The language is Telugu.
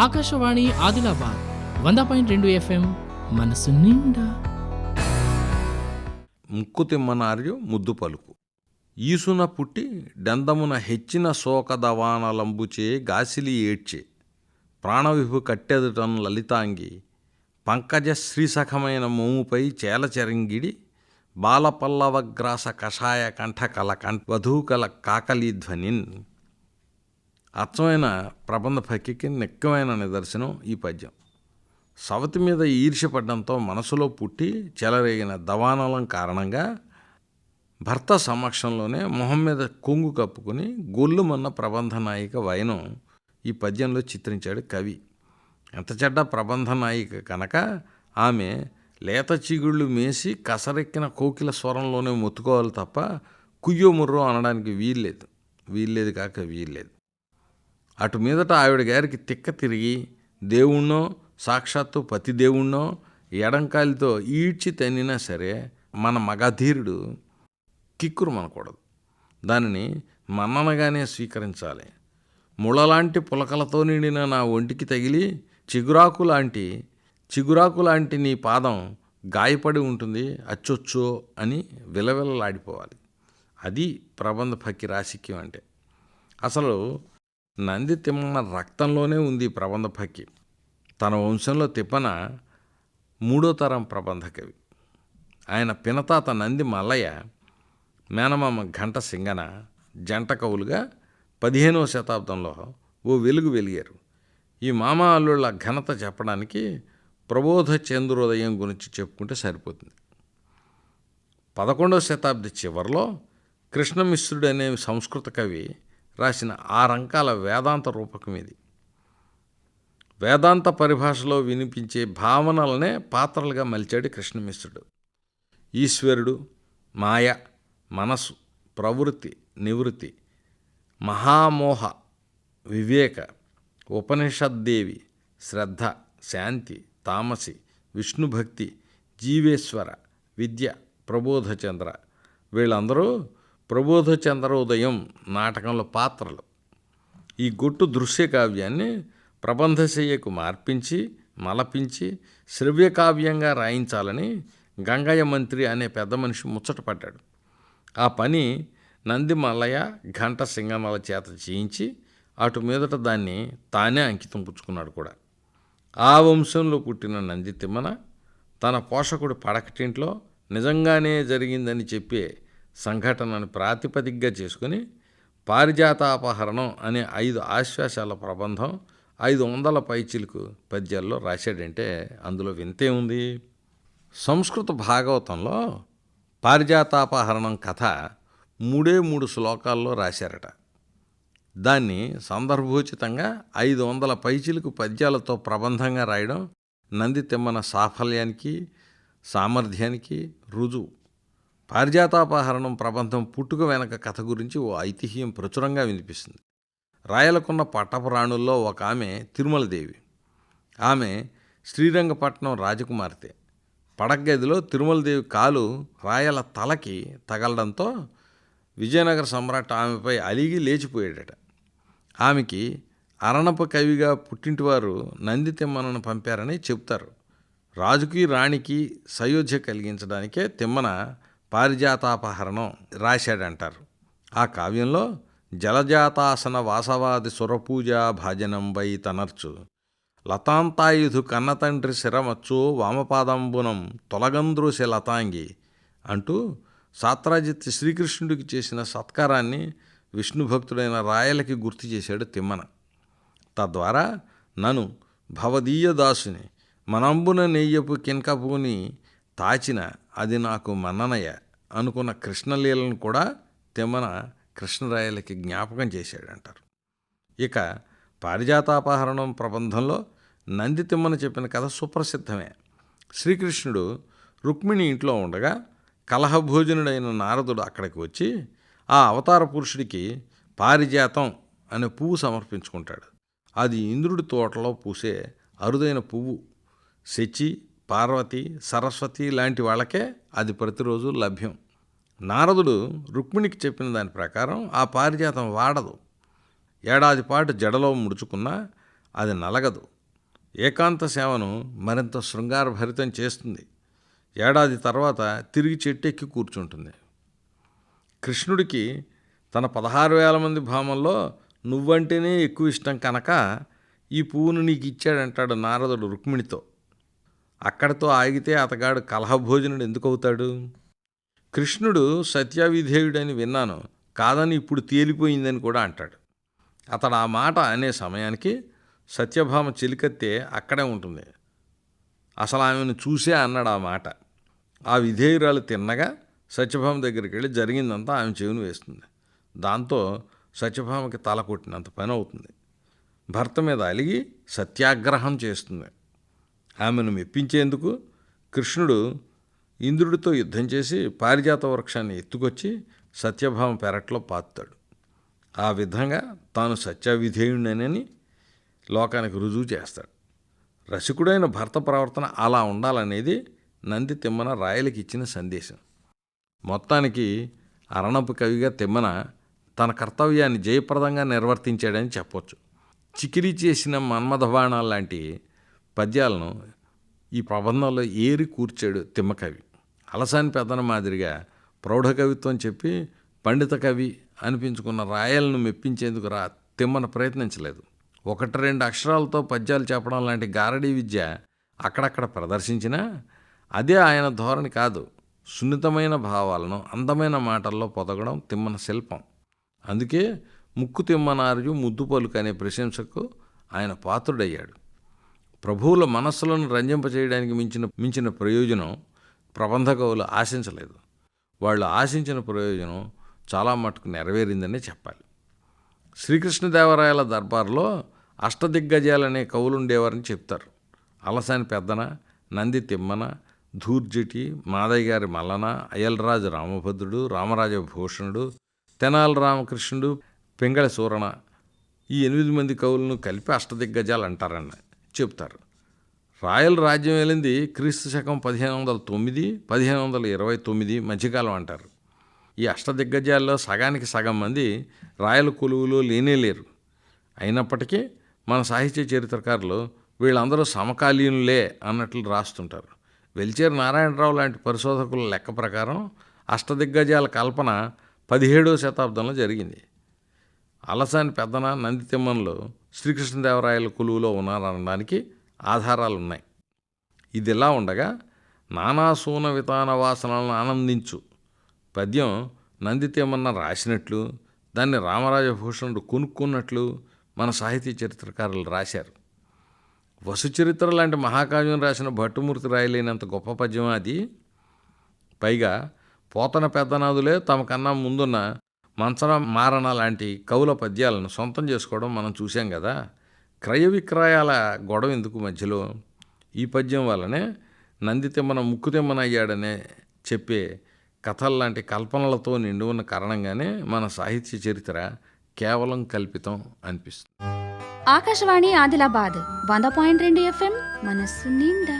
ఆకాశవాణి ఆదిలాబాద్ వంద పాయింట్ రెండు ఎఫ్ఎం మనసు నిండా. ముక్కు తిమ్మనార్యు ముద్దు పలుకు. ఈసున పుట్టి డందమున హెచ్చిన శోకదవానలంబుచే గాసిలి ఏడ్చే. ప్రాణవిభు కట్టెదుటను లలితాంగి పంకజ శ్రీసఖమైన మోముపై చేలచెరంగిడి బాలపల్లవగ్రాస కషాయ కంఠకల కంఠ వధూకల కాకలి ధ్వనిన్. అచ్చమైన ప్రబంధ భక్తికి నిక్కమైన నిదర్శనం ఈ పద్యం. సవతి మీద ఈర్ష్యపడ్డంతో మనసులో పుట్టి చెలరేగిన దవానలం కారణంగా భర్త సమక్షంలోనే మొహం మీద కొంగు కప్పుకుని గొల్లుమన్న ప్రబంధ నాయిక వైనం ఈ పద్యంలో చిత్రించాడు కవి. ఎంత చెడ్డ ప్రబంధ నాయిక కనుక ఆమె లేత చిగుళ్ళు మేసి కసరెక్కిన కోకిల స్వరంలోనే మొత్తుకోవాలి తప్ప కుయ్యో ముర్రో అనడానికి వీల్లేదు. వీల్లేదు కాక వీల్లేదు. అటు మీదట ఆవిడ గారికి తిక్క తిరిగి దేవుణ్ణో సాక్షాత్తు పతి దేవుణ్ణో ఎడంకాలితో ఈడ్చి తన్నినా సరే మన మగధీరుడు కిక్కురు మనకూడదు. దానిని మన్ననగానే స్వీకరించాలి. ముళలాంటి పులకలతో నిండిన నా ఒంటికి తగిలి చిగురాకు లాంటి చిగురాకు లాంటి నీ పాదం గాయపడి ఉంటుంది అచ్చొచ్చో అని విలవిలలాడిపోవాలి. అది ప్రబంధ ఫక్కి రాసిక్యం అంటే. అసలు నంది తిమ్మన రక్తంలోనే ఉంది ఈ ప్రబంధ పక్కి తన వంశంలో తిప్పన మూడో తరం ప్రబంధ కవి. ఆయన పినతాత నంది మల్లయ్య మేనమామ ఘంట సింగన జంట కవులుగా పదిహేనవ శతాబ్దంలో ఓ వెలుగు వెలిగారు. ఈ మామ అల్లుళ్ళ ఘనత చెప్పడానికి ప్రబోధ చంద్రోదయం గురించి చెప్పుకుంటే సరిపోతుంది. పదకొండవ శతాబ్ది చివరిలో కృష్ణమిశ్రుడు అనే సంస్కృత కవి రాసిన ఆ రంకాల వేదాంత రూపకం ఇది. వేదాంత పరిభాషలో వినిపించే భావనలనే పాత్రలుగా మలిచాడు కృష్ణమిశ్రుడు. ఈశ్వరుడు మాయ మనసు ప్రవృత్తి నివృత్తి మహామోహ వివేక ఉపనిషద్దేవి శ్రద్ధ శాంతి తామసి విష్ణుభక్తి జీవేశ్వర విద్య ప్రబోధచంద్ర వీళ్ళందరూ ప్రబోధ చంద్రోదయం నాటకంలో పాత్రలు. ఈ గొట్టు దృశ్య కావ్యాన్ని ప్రబంధశయ్యకు మార్పించి మలపించి శ్రవ్యకావ్యంగా రాయించాలని గంగయ్య మంత్రి అనే పెద్ద మనిషి ముచ్చటపడ్డాడు ఆ పని నంది మల్లయ్య ఘంట సింగనల చేత చేయించి అటు మీదట దాన్ని తానే అంకితం పుచ్చుకున్నాడు కూడా. ఆ వంశంలో పుట్టిన నంది తిమ్మన తన పోషకుడు పడకటింట్లో నిజంగానే జరిగిందని చెప్పే సంఘటనను ప్రాతిపదికగా చేసుకుని పారిజాతాపహరణం అనే ఐదు ఆశ్వాసాల ప్రబంధం ఐదు వందల పైచిలకు పద్యాల్లో రాశాడంటే అందులో వింతే ఉంది. సంస్కృత భాగవతంలో పారిజాతాపహరణం కథ మూడే మూడు శ్లోకాల్లో రాశారట. దాన్ని సందర్భోచితంగా ఐదు వందల పైచిలకు పద్యాలతో ప్రబంధంగా రాయడం నంది తిమ్మన సాఫల్యానికి సామర్థ్యానికి రుజువు. పారిజాతాపహరణం ప్రబంధం పుట్టుక వెనక కథ గురించి ఓ ఐతిహ్యం ప్రచురంగా వినిపిస్తుంది. రాయలకున్న పట్టపురాణుల్లో ఒక ఆమె తిరుమలదేవి. ఆమె శ్రీరంగపట్నం రాజకుమార్తె. పడగదిలో తిరుమలదేవి కాలు రాయల తలకి తగలడంతో విజయనగర సమ్రాట్ ఆమెపై అలిగి లేచిపోయాడట. ఆమెకి అరణప కవిగా పుట్టింటివారు నంది తిమ్మనను పంపారని చెప్తారు రాజుకి రాణికి సయోధ్య కలిగించడానికే తిమ్మన పారిజాతాపహరణం రాశాడంటారు. ఆ కావ్యంలో జలజాతాసన వాసవాది సురపూజ భాజనంబై తనర్చు. లతాంతాయుధు కన్నతండ్రి శిరమచ్చు వామపాదంబునం తొలగంద్రూసే లతాంగి అంటూ సాత్రాజిత్ శ్రీకృష్ణుడికి చేసిన సత్కారాన్ని విష్ణు భక్తుడైన రాయలకి గుర్తు చేశాడు తిమ్మన. తద్వారా నను భవదీయ దాసుని మనంబున నెయ్యపు కింకపుని తాచిన అది నాకు మన్ననయ అనుకున్న కృష్ణలీలను కూడా తిమ్మన కృష్ణరాయలకి జ్ఞాపకం చేశాడంటారు. ఇక పారిజాతాపహరణం ప్రబంధంలో నంది తిమ్మన చెప్పిన కథ సుప్రసిద్ధమే. శ్రీకృష్ణుడు రుక్మిణి ఇంట్లో ఉండగా కలహభోజనుడైన నారదుడు అక్కడికి వచ్చి ఆ అవతార పురుషుడికి పారిజాతం అనే పువ్వు సమర్పించుకుంటాడు. అది ఇంద్రుడి తోటలో పూసే అరుదైన పువ్వు. శచి పార్వతి సరస్వతి లాంటి వాళ్ళకే అది ప్రతిరోజు లభ్యం. నారదుడు రుక్మిణికి చెప్పిన దాని ప్రకారం ఆ పారిజాతం వాడదు. ఏడాది పాటు జడలో ముడుచుకున్నా అది నలగదు. ఏకాంత సేవను మరింత శృంగారభరితం చేస్తుంది. ఏడాది తర్వాత తిరిగి చెట్టెక్కి కూర్చుంటుంది. కృష్ణుడికి తన పదహారు వేల మంది భామల్లో నువ్వంటేనే ఎక్కువ ఇష్టం కనుక ఈ పువ్వును నీకు ఇచ్చాడంటాడు నారదుడు రుక్మిణితో. అక్కడతో ఆగితే అతగాడు కలహభోజనుడు ఎందుకు అవుతాడు కృష్ణుడు సత్యావిధేయుడని విన్నాను కాదని ఇప్పుడు తేలిపోయిందని కూడా అంటాడు. అతడు ఆ మాట అనే సమయానికి సత్యభామ చెలికత్తే అక్కడే ఉంటుంది. అసలు ఆమెను చూసే అన్నాడు ఆ మాట. ఆ విధేయురాలు తిన్నగా సత్యభామ దగ్గరికి వెళ్ళి జరిగిందంతా ఆమె చెవిని వేస్తుంది. దాంతో సత్యభామకి తల కొట్టినంత పని అవుతుంది. భర్త మీద అలిగి సత్యాగ్రహం చేస్తుంది. ఆమెను మెప్పించేందుకు కృష్ణుడు ఇంద్రుడితో యుద్ధం చేసి పారిజాత వృక్షాన్ని ఎత్తుకొచ్చి సత్యభామ పెరట్లో పాతాడు ఆ విధంగా తాను సత్యవిధేయుడనని లోకానికి రుజువు చేస్తాడు. రసికుడైన భర్త ప్రవర్తన అలా ఉండాలనేది నంది తిమ్మన రాయలకి ఇచ్చిన సందేశం. మొత్తానికి అరణపు కవిగా తిమ్మన తన కర్తవ్యాన్ని జయప్రదంగా నిర్వర్తించాడని చెప్పొచ్చు. చికిరి చేసిన మన్మథ బాణాలు లాంటి పద్యాలను ఈ ప్రబంధంలో ఏరి కూర్చాడు తిమ్మకవి అలసాని పెదన మాదిరిగా ప్రౌఢ కవిత్వం చెప్పి పండిత కవి అనిపించుకున్న రాయలను మెప్పించేందుకు రా తిమ్మన ప్రయత్నించలేదు. ఒకటి రెండు అక్షరాలతో పద్యాలు చెప్పడం లాంటి గారడీ విద్య అక్కడక్కడ ప్రదర్శించినా అదే ఆయన ధోరణి కాదు. సున్నితమైన భావాలను అందమైన మాటల్లో పొదగడం తిమ్మన శిల్పం. అందుకే ముక్కు తిమ్మనార్యు ముద్దు పలుకు అనే ప్రశంసకు ఆయన పాత్రుడయ్యాడు. ప్రభువుల మనస్సులను రంజింపచేయడానికి మించిన మించిన ప్రయోజనం ప్రబంధ కవులు ఆశించలేదు. వాళ్ళు ఆశించిన ప్రయోజనం చాలా మటుకు నెరవేరిందనే చెప్పాలి. శ్రీకృష్ణదేవరాయల దర్బార్లో అష్టదిగ్గజాలనే కవులుండేవారని చెప్తారు. అలసాని పెద్దన నంది తిమ్మన ధూర్జటి మాదయ్య గారి మల్లన అయల్రాజు రామభద్రుడు రామరాజ భూషణుడు తెనాలి రామకృష్ణుడు పింగళ సూరణ ఈ ఎనిమిది మంది కవులను కలిపి అష్టదిగ్గజాలు అంటారన్న చెప్తారు. రాయల్ రాజ్యం వెళ్ళింది క్రీస్తు శకం పదిహేను వందల తొమ్మిది పదిహేను వందల ఇరవై తొమ్మిది మధ్యకాలం అంటారు. ఈ అష్టదిగ్గజాల్లో సగానికి సగం మంది రాయల కొలువులో లేనే లేరు. అయినప్పటికీ మన సాహిత్య చరిత్రకారులు వీళ్ళందరూ సమకాలీనులే అన్నట్లు రాస్తుంటారు. వెల్చేరు నారాయణరావు లాంటి పరిశోధకుల లెక్క ప్రకారం అష్టదిగ్గజాల కల్పన పదిహేడవ శతాబ్దంలో జరిగింది. అలసాని పెద్దన నందితిమ్మన్లు శ్రీకృష్ణదేవరాయల కొలువులో ఉన్నారనడానికి ఆధారాలు ఉన్నాయి ఇది ఇలా ఉండగా నానాసూన వితాన వాసనలను ఆనందించు. పద్యం నందితేమన్న రాసినట్లు దాన్ని రామరాజభూషణుడు కొనుక్కున్నట్లు మన సాహితీ చరిత్రకారులు రాశారు. వసుచరిత్ర లాంటి మహాకావ్యం రాసిన భట్టుమూర్తి రాయలేనంత గొప్ప పద్యం అది? పైగా పోతన పెద్దనాథులే తమకన్నా ముందున్న మంచన మారణ లాంటి కవుల పద్యాలను సొంతం చేసుకోవడం మనం చూసాం కదా. క్రయ విక్రయాల గొడవ ఎందుకు మధ్యలో? ఈ పద్యం వల్లనే నందితిమ్మన ముక్కుతిమ్మన అయ్యాడనే చెప్పే కథల్లాంటి కల్పనలతో నిండి ఉన్న కారణంగానే మన సాహిత్య చరిత్ర కేవలం కల్పితం అనిపిస్తుంది. ఆకాశవాణి ఆదిలాబాద్ వంద పాయింట్ రెండు ఎఫ్ఎం మనస్సు నిండా.